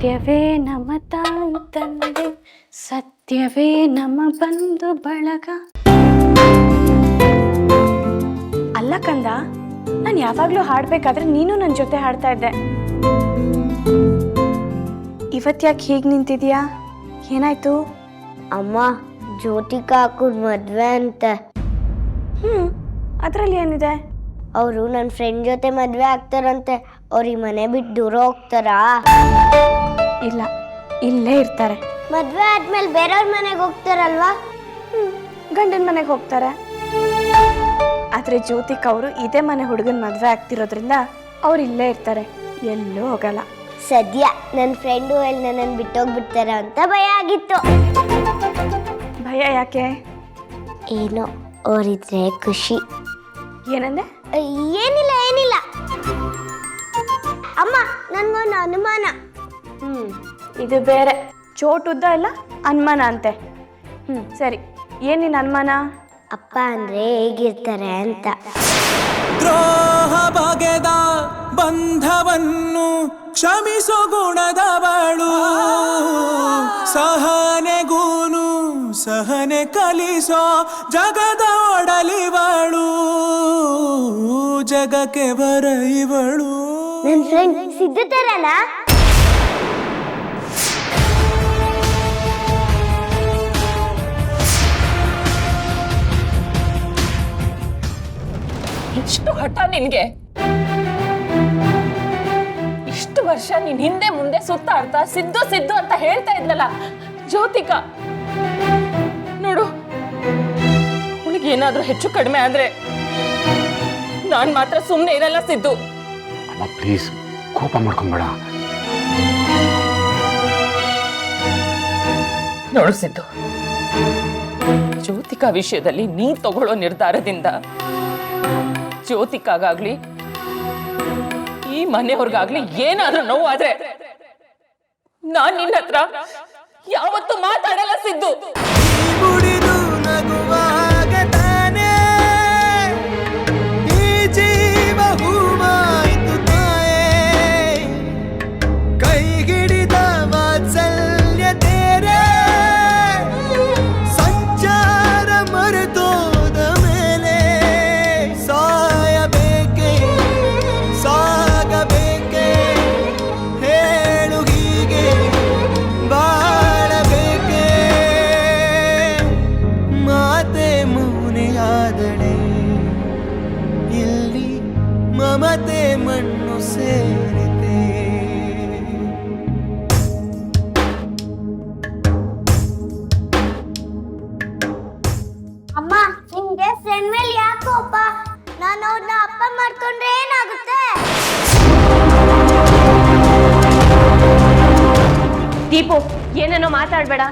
ಸತ್ಯವೇ ನಮ್ಮ ತಾಯಿ ತಂದೆ ಸತ್ಯವೇ ನಮ್ಮ ಬಂಧು ಬಳಗ. ಅಲ್ಲ ಕಂದ ನಾನು ಯಾವಾಗಲೂ ಹಾಡ್ಬೇಕಾದ್ರೆ ನೀನು ನನ್ನ ಜೊತೆ ಹಾಡ್ತಾ ಇದ್ದೆ. ಇವತ್ತ್ಯಾಕೆ ಹೀಗೆ ನಿಂತಿದ್ಯಾ? ಏನಾಯ್ತು? ಅಮ್ಮ ಜ್ಯೋತಿಕಾ ಹಾಕುದ್ ಮದ್ವೆ ಅಂತ. ಹ್ಮ್ ಅದರಲ್ಲಿ ಏನಿದೆ? ಅವರು ನನ್ನ ಫ್ರೆಂಡ್ ಜೊತೆ ಮದ್ವೆ ಆಗ್ತಾರಂತೆ ಅವ್ರಿಗೆ ಮನೆ ಬಿಟ್ಟು ದೂರ ಹೋಗ್ತಾರಾ? ಇಲ್ಲ ಇಲ್ಲೇ ಇರ್ತಾರೆ. ಮದ್ವೆ ಆದ್ಮೇಲೆ ಬೇರೆಯವ್ರ ಮನೆಗೆ ಹೋಗ್ತಾರಲ್ವಾ? ಗಂಡನ ಮನೆಗೆ ಹೋಗ್ತಾರೆ. ಆದ್ರೆ ಜ್ಯೋತಿಕ್ ಅವರು ಇದೇ ಮನೆ ಹುಡುಗನ ಮದುವೆ ಆಗ್ತಿರೋದ್ರಿಂದ ಅವ್ರು ಇಲ್ಲೇ ಇರ್ತಾರೆ ಎಲ್ಲೂ ಹೋಗಲ್ಲ. ಸದ್ಯ ನನ್ನ ಫ್ರೆಂಡು ಎಲ್ಲಿ ನನ್ನನ್ನು ಬಿಟ್ಟೋಗ್ಬಿಡ್ತಾರ ಅಂತ ಭಯ ಆಗಿತ್ತು. ಭಯ ಯಾಕೆ? ಏನೋ ಅವರಿದ್ರೆ ಖುಷಿ. ಏನಂದೆ? ಏನಿಲ್ಲ ಏನಿಲ್ಲ. ಅಮ್ಮ ನನ್ಗೊಂದು ಅನುಮಾನ. ಇದು ಬೇರೆ. ಚೋಟುದ್ದ ಇಲ್ಲ ಅನುಮಾನ ಅಂತೆ. ಹ್ಞೂ ಸರಿ. ಏನಿನ ಅನುಮಾನ? ಅಪ್ಪ ಅಂದ್ರೆ ಹೇಗಿರ್ತಾರೆ ಅಂತ. ದ್ರೋಹ ಬಗೆದ ಬಂಧವನ್ನು ಕ್ಷಮಿಸೋ ಗುಣದವಳು. ಸಹನೆಗೂನು ಸಹನೆ ಕಲಿಸೋ ಜಗದ ಒಡಲಿವಳು. ಜಗಕ್ಕೆ ಬರ ಇವಳು ನನ್ನ ಫ್ರೆಂಡ್ ಸಿದ್ದು ಇಷ್ಟು ಹಠ ನಿನ್ಗೆ? ಇಷ್ಟು ವರ್ಷ ನೀನ್ ಹಿಂದೆ ಮುಂದೆ ಸುತ್ತಾಡ್ತಾ ಸಿದ್ದು ಸಿದ್ದು ಅಂತ ಹೇಳ್ತಾ ಇದ್ನಲ್ಲ ಜ್ಯೋತಿಕಾ? ನೋಡು ಅವಳಿಗೆ ಏನಾದ್ರೂ ಹೆಚ್ಚು ಕಡಿಮೆ ಆದ್ರೆ ನಾನ್ ಮಾತ್ರ ಸುಮ್ಮನೆ ಇರಲ್ಲ ಸಿದ್ದು. ಅಮ್ಮ ಪ್ಲೀಸ್ ಕೋಪ ಮಾಡ್ಕೊಂಬೇಡ. ನೋಡು ಸಿದ್ದು ಜ್ಯೋತಿಕಾ ವಿಷಯದಲ್ಲಿ ನೀ ತಗೊಳ್ಳೋ ನಿರ್ಧಾರದಿಂದ ಜ್ಯೋತಿಕಾಗಾಗ್ಲಿ ಈ ಮನೆಯವ್ರಿಗಾಗ್ಲಿ ಏನಾದ್ರೂ ನೋವಾದ್ರೆ ನಾನ್ ನಿನ್ನ ಹತ್ರ ಯಾವತ್ತೂ ಮಾತಾಡಲ್ಲ ಸಿದ್ದು. ಮಮತೆ ಮಣ್ಣು ಸೇರಿದೆ. ಅಮ್ಮ ನಿಮ್ಗೆ ಫ್ರೆಂಡ್ ಮೇಲೆ ಯಾಕೋಪ್ಪ ನಾನು ಅವ್ರನ್ನ ಅಪ್ಪ ಮಾಡ್ಕೊಂಡ್ರೆ ಏನಾಗುತ್ತೆ? ದೀಪು ಏನೇನೋ ಮಾತಾಡಬೇಡ.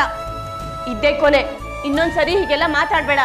ಆಗಲ್ಲ ಇದ್ದೇ ಕೊನೆ. ಇನ್ನೊಂದ್ಸರಿ ಹೀಗೆಲ್ಲ ಮಾತಾಡ್ಬೇಡ.